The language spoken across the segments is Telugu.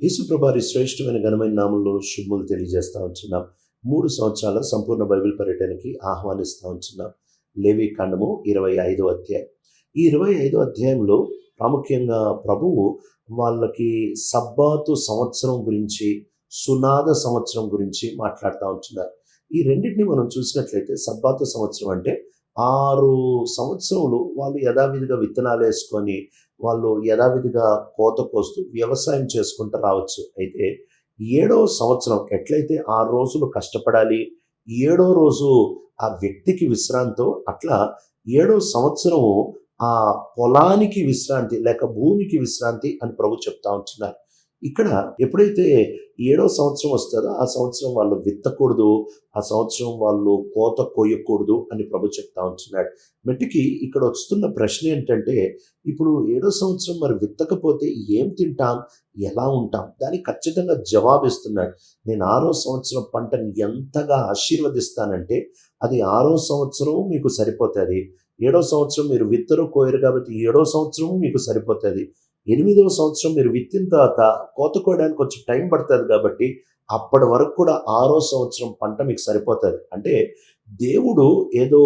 యేసుప్రభారి శ్రేష్టమైన ఘనమైన నామంలో శుభములు తెలియజేస్తూ ఉంటున్నాం. మూడు సంవత్సరాల సంపూర్ణ బైబిల్ పర్యటనకి ఆహ్వానిస్తూ ఉంటున్నాం. లేవి కాండము ఇరవై ఐదో అధ్యాయం. ఈ ఇరవై ఐదో అధ్యాయంలో ప్రాముఖ్యంగా ప్రభువు వాళ్ళకి సబ్బాతు సంవత్సరం గురించి సునాద సంవత్సరం గురించి మాట్లాడుతూ ఉంటున్నారు. ఈ రెండింటిని మనం చూసినట్లయితే సబ్బాతు సంవత్సరం అంటే ఆరు సంవత్సరములు వాళ్ళు యథావిధిగా విత్తనాలు వేసుకొని వాళ్ళు యథావిధిగా కోత కోస్తూ వ్యవసాయం చేసుకుంటూ రావచ్చు. అయితే ఏడో సంవత్సరం ఎట్లయితే ఆరు రోజులు కష్టపడాలి ఏడో రోజు ఆ వ్యక్తికి విశ్రాంతో అట్లా ఏడో సంవత్సరము ఆ పొలానికి విశ్రాంతి లేక భూమికి విశ్రాంతి అని ప్రభు చెప్తా ఉంటున్నారు. ఇక్కడ ఎప్పుడైతే ఏడో సంవత్సరం వస్తుందో ఆ సంవత్సరం వాళ్ళు విత్తకూడదు ఆ సంవత్సరం వాళ్ళు కోత కోయకూడదు అని ప్రభు చెప్తా ఉంటున్నాడు. మెట్టికి ఇక్కడ వస్తున్న ప్రశ్న ఏంటంటే ఇప్పుడు ఏడో సంవత్సరం మరి విత్తకపోతే ఏం తింటాం? ఎలా ఉంటాం? దానికి ఖచ్చితంగా జవాబిస్తున్నాడు నేను ఆరో సంవత్సరం పంటని ఎంతగా ఆశీర్వదిస్తానంటే అది ఆరో సంవత్సరం మీకు సరిపోతుంది. ఏడో సంవత్సరం మీరు విత్తరు కోయరు కాబట్టి ఏడో సంవత్సరం మీకు సరిపోతుంది. ఎనిమిదవ సంవత్సరం మీరు విత్తిన తర్వాత కోతకోయడానికి కొంచెం టైం పడుతుంది కాబట్టి అప్పటి వరకు కూడా ఆరో సంవత్సరం పంట మీకు సరిపోతుంది. అంటే దేవుడు ఏదో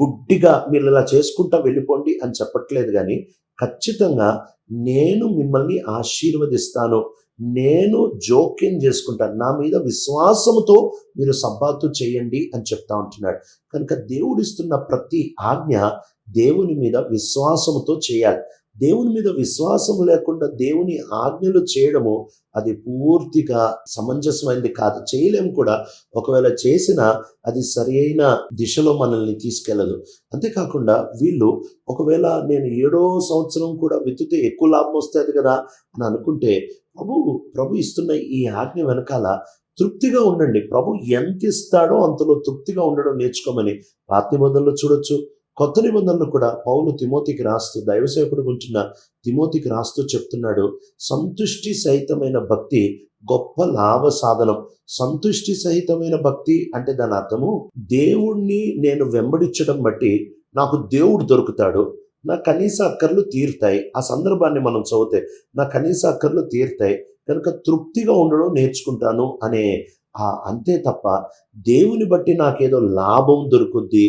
గుడ్డిగా మీరు ఇలా చేసుకుంటా వెళ్ళిపోండి అని చెప్పట్లేదు కానీ ఖచ్చితంగా నేను మిమ్మల్ని ఆశీర్వదిస్తాను. నేను జోక్యం చేసుకుంటాను నా మీద విశ్వాసముతో మీరు సబ్బాతు చేయండి అని చెప్తా ఉంటున్నాడు. కనుక దేవుడిస్తున్న ప్రతి ఆజ్ఞ దేవుని మీద విశ్వాసముతో చేయాలి. దేవుని మీద విశ్వాసం లేకుండా దేవుని ఆజ్ఞలు చేయడము అది పూర్తిగా సమంజసమైనది కాదు. చేయలేము కూడా. ఒకవేళ చేసినా అది సరి అయిన దిశలో మనల్ని తీసుకెళ్ళదు అంతేకాకుండా వీళ్ళు ఒకవేళ నేను ఏడో సంవత్సరం కూడా విత్తుతే ఎక్కువ లాభం వస్తుంది కదా అని అనుకుంటే ప్రభు ప్రభు ఇస్తున్న ఈ ఆజ్ఞ వెనకాల తృప్తిగా ఉండండి. ప్రభు ఎంత ఇస్తాడో అంతలో తృప్తిగా ఉండడం నేర్చుకోమని రాత్రి మొదల్లో చూడొచ్చు. కొత్త నిబంధనలు కూడా పౌలు తిమోతికి రాస్తూ దైవసేవకుడు ఉంటున్న తిమోతికి రాస్తూ చెప్తున్నాడు సంతుష్టి సహితమైన భక్తి గొప్ప లాభ సాధనం. సంతుష్టి సహితమైన భక్తి అంటే దాని అర్థము దేవుణ్ణి నేను వెంబడించడం బట్టి నాకు దేవుడు దొరుకుతాడు. నా కనీస అక్కర్లు తీరుతాయి. ఆ సందర్భాన్ని మనం చదివితే నా కనీస అక్కర్లు తీరుతాయి. కనుక తృప్తిగా ఉండడం నేర్చుకుంటాను అనే ఆ అంతే తప్ప దేవుని బట్టి నాకేదో లాభం దొరుకుద్ది.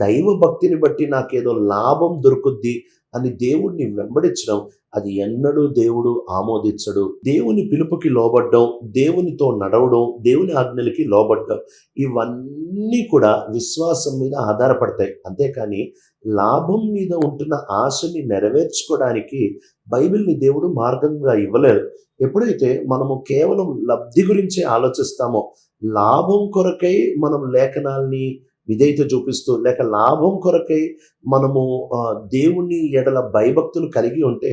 దైవ భక్తిని బట్టి నాకేదో లాభం దొరుకుద్ది అని దేవుణ్ణి వెంబడించడం అది ఎన్నడూ దేవుడు ఆమోదించడు. దేవుని పిలుపుకి లోబడ్డం దేవునితో నడవడం దేవుని ఆజ్ఞలకి లోబడ్డం ఇవన్నీ కూడా విశ్వాసం మీద ఆధారపడతాయి. అంతేకాని లాభం మీద ఉంటున్న ఆశని నెరవేర్చుకోవడానికి బైబిల్ని దేవుడు మార్గంగా ఇవ్వలేదు ఎప్పుడైతే మనము కేవలం లబ్ధి గురించే ఆలోచిస్తామో లాభం కొరకై మనం లేఖనాల్ని విధేయత చూపిస్తూ లేక లాభం కొరకై మనము దేవుని ఎడల భయభక్తులు కలిగి ఉంటే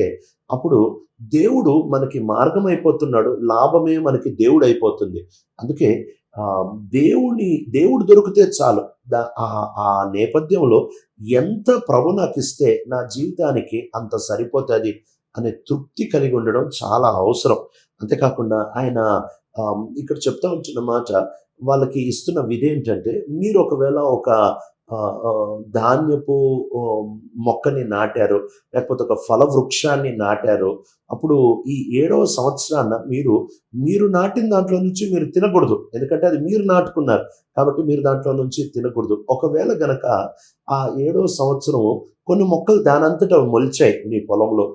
అప్పుడు దేవుడు మనకి మార్గం అయిపోతున్నాడు లాభమే మనకి దేవుడు అయిపోతుంది అందుకే దేవుని దేవుడు దొరికితే చాలు. ఆ నేపథ్యంలో ఎంత ప్రభు నాకు ఇస్తే నా జీవితానికి అంత సరిపోతుంది అనే తృప్తి కలిగి ఉండడం చాలా అవసరం. అంతేకాకుండా ఆయన ఇక్కడ చెప్తా ఉంటున్న మాట వాళ్ళకి ఇస్తున్న విధి ఏంటంటే మీరు ఒకవేళ ఒక ధాన్యపు మొక్కని నాటారు లేకపోతే ఒక ఫల వృక్షాన్ని నాటారు అప్పుడు ఈ ఏడవ సంవత్సరాన మీరు మీరు నాటిన దాంట్లో నుంచి మీరు తినకూడదు. ఎందుకంటే అది మీరు నాటుకున్నారు. కాబట్టి మీరు దాంట్లో నుంచి తినకూడదు. ఒకవేళ గనక ఆ ఏడో సంవత్సరం కొన్ని మొక్కలు దానంతటా మొలిచాయి నీ పొలంలో.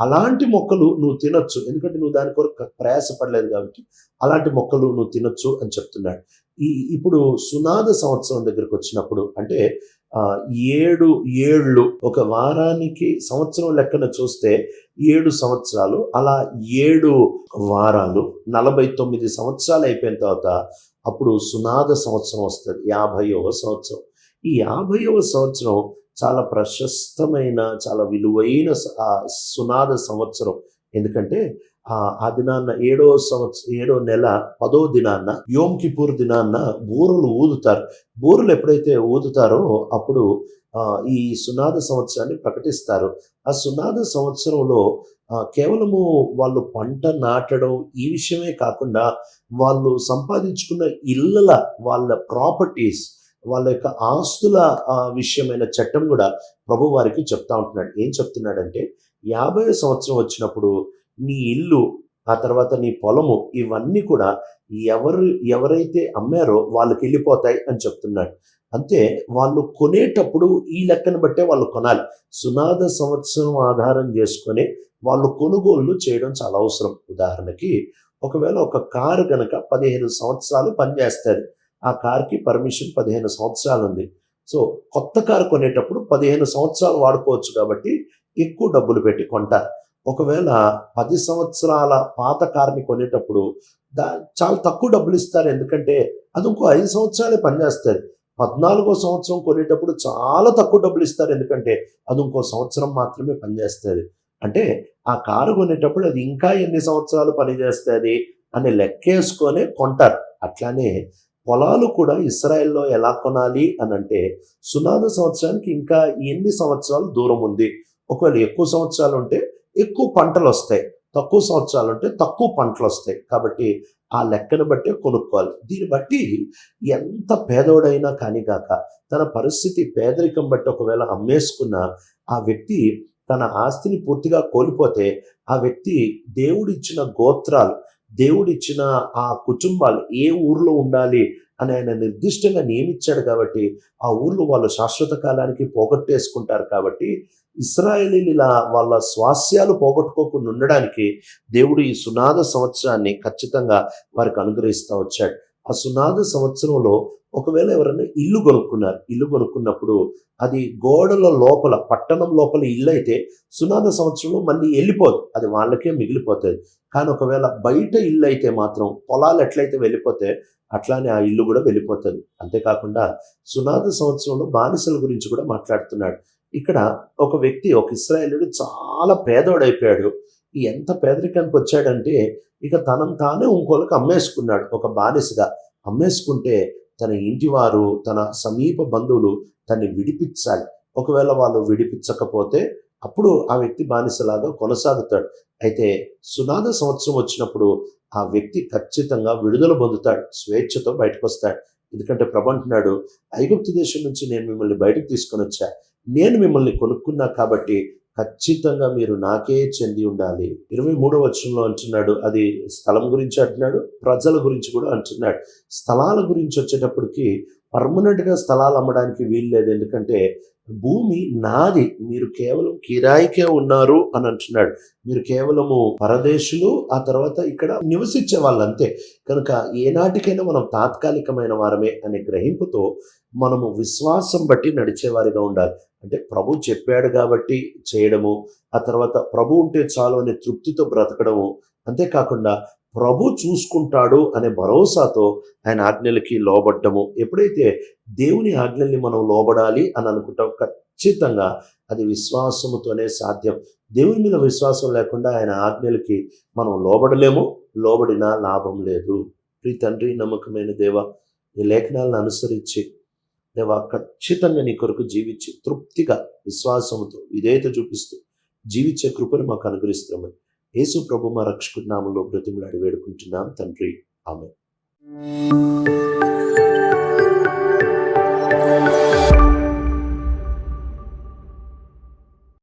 అలాంటి మొక్కలు నువ్వు తినొచ్చు. ఎందుకంటే నువ్వు దాని కొరకు ప్రయాసపడలేదు కాబట్టి అలాంటి మొక్కలు నువ్వు తినొచ్చు అని చెప్తున్నాడు. ఈ ఇప్పుడు సునాద సంవత్సరం దగ్గరకు వచ్చినప్పుడు అంటే ఏడు ఏళ్ళు ఒక వారానికి సంవత్సరం లెక్కన చూస్తే ఏడు సంవత్సరాలు అలా ఏడు వారాలు నలభై తొమ్మిది సంవత్సరాలు అయిపోయిన తర్వాత అప్పుడు సునాద సంవత్సరం వస్తుంది. యాభైవ సంవత్సరం. ఈ యాభైవ సంవత్సరం చాలా ప్రశస్తమైన చాలా విలువైన సునాద సంవత్సరం. ఎందుకంటే ఆ దినాన్న ఏడో సంవత్సరం ఏడో నెల పదో దినాన్న యోమ్ కిపూర్ దినాన్న బూరలు ఊదుతారు. బూరలు ఎప్పుడైతే ఊదుతారో అప్పుడు ఈ సునాద సంవత్సరాన్ని ప్రకటిస్తారు. ఆ సునాద సంవత్సరంలో కేవలము వాళ్ళు పంట నాటడం ఈ విషయమే కాకుండా వాళ్ళు సంపాదించుకున్న ఇళ్ళల వాళ్ళ ప్రాపర్టీస్ వాళ్ళ యొక్క ఆస్తుల విషయమైన చట్టం కూడా ప్రభు వారికి చెప్తా ఉంటున్నాడు. ఏం చెప్తున్నాడంటే యాభై సంవత్సరం వచ్చినప్పుడు నీ ఇల్లు ఆ తర్వాత నీ పొలము ఇవన్నీ కూడా ఎవరు ఎవరైతే అమ్మారో వాళ్ళకి వెళ్ళిపోతాయి అని చెప్తున్నాడు. అంతే వాళ్ళు కొనేటప్పుడు ఈ లెక్కను బట్టే వాళ్ళు కొనాలి. సునాద సంవత్సరం ఆధారం చేసుకొని వాళ్ళు కొనుగోళ్ళు చేయడం చాలా అవసరం. ఉదాహరణకి ఒకవేళ ఒక కారు కనుక పదిహేను సంవత్సరాలు పనిచేస్తుంది. ఆ కార్కి పర్మిషన్ పదిహేను సంవత్సరాలు ఉంది సో కొత్త కారు కొనేటప్పుడు పదిహేను సంవత్సరాలు వాడుకోవచ్చు కాబట్టి ఎక్కువ డబ్బులు పెట్టి కొంటారు. ఒకవేళ పది సంవత్సరాల పాత కార్ని కొనేటప్పుడు దా చాలా తక్కువ డబ్బులు ఇస్తారు. ఎందుకంటే అది ఇంకో ఐదు సంవత్సరాలే పనిచేస్తుంది. పద్నాలుగో సంవత్సరం కొనేటప్పుడు చాలా తక్కువ డబ్బులు ఇస్తారు. ఎందుకంటే అది ఇంకో సంవత్సరం మాత్రమే పనిచేస్తుంది. అంటే ఆ కారు కొనేటప్పుడు అది ఇంకా ఎన్ని సంవత్సరాలు పనిచేస్తుంది అని లెక్కేసుకొని కొంటారు. అట్లానే పొలాలు కూడా ఇస్రాయెల్లో ఎలా కొనాలి అని అంటే సునాద సంవత్సరానికి ఇంకా ఎన్ని సంవత్సరాలు దూరం ఉంది? ఒకవేళ ఎక్కువ సంవత్సరాలు ఉంటే ఎక్కువ పంటలు వస్తాయి. తక్కువ సంవత్సరాలు ఉంటే తక్కువ పంటలు వస్తాయి. కాబట్టి ఆ లెక్కను బట్టే కొనుక్కోవాలి. దీన్ని బట్టి ఎంత పేదోడైనా కానీ కాక తన పరిస్థితి పేదరికం బట్టి ఒకవేళ అమ్మేసుకున్న ఆ వ్యక్తి తన ఆస్తిని పూర్తిగా కోల్పోతే ఆ వ్యక్తి దేవుడిచ్చిన గోత్రాలు దేవుడిచ్చిన ఆ కుటుంబాలు ఏ ఊర్లో ఉండాలి అని ఆయన నిర్దిష్టంగా నియమించాడు కాబట్టి ఆ ఊర్లో వాళ్ళు శాశ్వత కాలానికి పోగొట్టేసుకుంటారు కాబట్టి ఇస్రాయేలీలు వాళ్ళ స్వాస్యాలు పోగొట్టుకోకుండా ఉండడానికి దేవుడు ఈ సునాద సంవత్సరాన్ని ఖచ్చితంగా వారికి అనుగ్రహిస్తూ వచ్చాడు. ఆ సునాద సంవత్సరంలో ఒకవేళ ఎవరైనా ఇల్లు కొనుక్కున్నారు ఇల్లు కొనుక్కున్నప్పుడు అది గోడల లోపల పట్టణం లోపల ఇల్లు అయితే సునాద సంవత్సరంలో మళ్ళీ వెళ్ళిపోదు. అది వాళ్ళకే మిగిలిపోతుంది. కానీ ఒకవేళ బయట ఇల్లు అయితే మాత్రం పొలాలు ఎట్లయితే వెళ్ళిపోతే అట్లానే ఆ ఇల్లు కూడా వెళ్ళిపోతుంది. అంతేకాకుండా సునాద సంవత్సరంలో బానిసల గురించి కూడా మాట్లాడుతున్నాడు. ఇక్కడ ఒక వ్యక్తి ఒక ఇస్రాయేలుడు చాలా పేదోడైపోయాడు. ఎంత పేదరికానికి వచ్చాడంటే ఇక తనను తానే ఇంకోళ్ళకి అమ్మేసుకున్నాడు ఒక బానిసగా. అమ్మేసుకుంటే తన ఇంటివారు తన సమీప బంధువులు తన్ని విడిపించాలి. ఒకవేళ వాళ్ళు విడిపించకపోతే అప్పుడు ఆ వ్యక్తి బానిసలాగా కొనసాగుతాడు. అయితే సునాద సంవత్సరం వచ్చినప్పుడు ఆ వ్యక్తి ఖచ్చితంగా విడుదల పొందుతాడు స్వేచ్ఛతో బయటకు వస్తాడు ఎందుకంటే ప్రభు అంటున్నాడు ఐగుప్తు దేశం నుంచి నేను మిమ్మల్ని బయటకు తీసుకొని వచ్చా. నేను మిమ్మల్ని కొనుక్కున్నా కాబట్టి ఖచ్చితంగా మీరు నాకే చెంది ఉండాలి. ఇరవై మూడవ వచనంలో అంటున్నాడు అది స్థలం గురించి అంటున్నాడు ప్రజల గురించి కూడా అంటున్నాడు. స్థలాల గురించి వచ్చేటప్పటికి పర్మనెంట్గా స్థలాలు అమ్మడానికి వీలు లేదు. ఎందుకంటే భూమి నాది మీరు కేవలం కిరాయికే ఉన్నారు అని అంటున్నాడు. మీరు కేవలము పరదేశులు ఆ తర్వాత ఇక్కడ నివసించే వాళ్ళు అంతే కనుక ఏనాటికైనా మనం తాత్కాలికమైన వారమే అనే గ్రహింపుతో మనము విశ్వాసం బట్టి నడిచేవారిగా ఉండాలి. అంటే ప్రభు చెప్పాడు కాబట్టి చేయడము ఆ తర్వాత ప్రభు ఉంటే చాలు అనే తృప్తితో బ్రతకడము. అంతేకాకుండా ప్రభు చూసుకుంటాడు అనే భరోసాతో ఆయన ఆజ్ఞలకి లోబడ్డము. ఎప్పుడైతే దేవుని ఆజ్ఞల్ని మనం లోబడాలి అని అనుకుంటాం ఖచ్చితంగా అది విశ్వాసముతోనే సాధ్యం. దేవుని మీద విశ్వాసం లేకుండా ఆయన ఆజ్ఞలకి మనం లోబడలేము లోబడినా లాభం లేదు. ప్రీ తండ్రి నమ్మకమైన దేవ ఈ లేఖనాలను అనుసరించి దేవా ఖచ్చితంగా నీ కొరకు జీవించి తృప్తిగా విశ్వాసముతో విధేయత చూపిస్తూ జీవించే కృపను మాకు అనుగ్రహిస్తున్నామని యేసు ప్రభు మా రక్షకుడి నామంలో బ్రతిమలాడి వేడుకుంటున్నాం. తండ్రి ఆమె